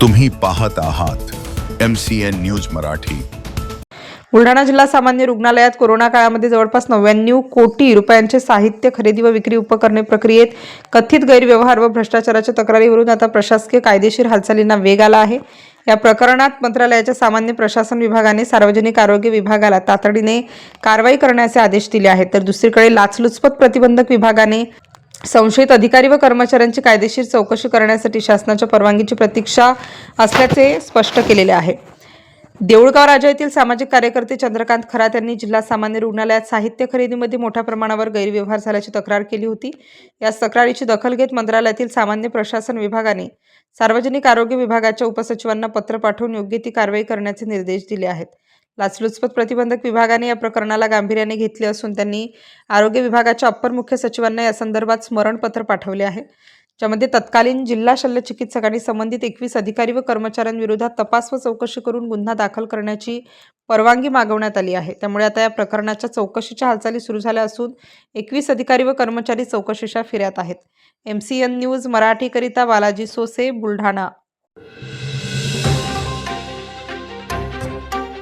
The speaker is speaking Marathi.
तुम्ही पाहत आहात M C N news Marathi. Buldhana जिल्हा सामान्य रुग्णालयात कोरोना काळामध्ये जवळपास नव्याण्णव कोटी रुपयांचे साहित्य खरेदी व विक्री उपकरणे प्रक्रियेत कथित गैरव्यवहार व भ्रष्टाचाराच्या तक्रारीवरून आता प्रशासकीय कायदेशीर हालचालींना वेग आला आहे. या प्रकरणात मंत्रालयाच्या सामान्य प्रशासन विभागाने सार्वजनिक आरोग्य विभागाला तातडीने कारवाई करण्याचे आदेश दिले आहेत. तर दुसरीकडे लाचलुचपत प्रतिबंधक विभागाने संशयित अधिकारी व कर्मचाऱ्यांची कायदेशीर चौकशी करण्यासाठी शासनाच्या परवानगीची प्रतीक्षा असल्याचे स्पष्ट केलेले आहे. देऊळगाव राजा येथील सामाजिक कार्यकर्ते चंद्रकांत खरात यांनी जिल्हा सामान्य रुग्णालयात साहित्य खरेदीमध्ये मोठ्या प्रमाणावर गैरव्यवहार झाल्याची तक्रार केली होती. या तक्रारीची दखल घेत मंत्रालयातील सामान्य प्रशासन विभागाने सार्वजनिक आरोग्य विभागाच्या उपसचिवांना पत्र पाठवून योग्य ती कारवाई करण्याचे निर्देश दिले आहेत. लाचलुचपत प्रतिबंधक विभागाने या प्रकरणाला गांभीर्याने घेतले असून त्यांनी आरोग्य विभागाच्या अप्पर मुख्य सचिवांना या संदर्भात स्मरणपत्र पाठवले आहे. ज्यामध्ये तत्कालीन जिल्हा शल्य चिकित्सकांनी संबंधित एकवीस अधिकारी व कर्मचाऱ्यांविरोधात तपास व चौकशी करून गुन्हा दाखल करण्याची परवानगी मागवण्यात आली आहे. त्यामुळे आता या प्रकरणाच्या चौकशीच्या हालचाली सुरू झाल्या असून एकवीस अधिकारी व कर्मचारी चौकशीच्या फिर्यात आहेत. एम सी एन न्यूज मराठीकरिता बालाजी सोसे बुलढाणा.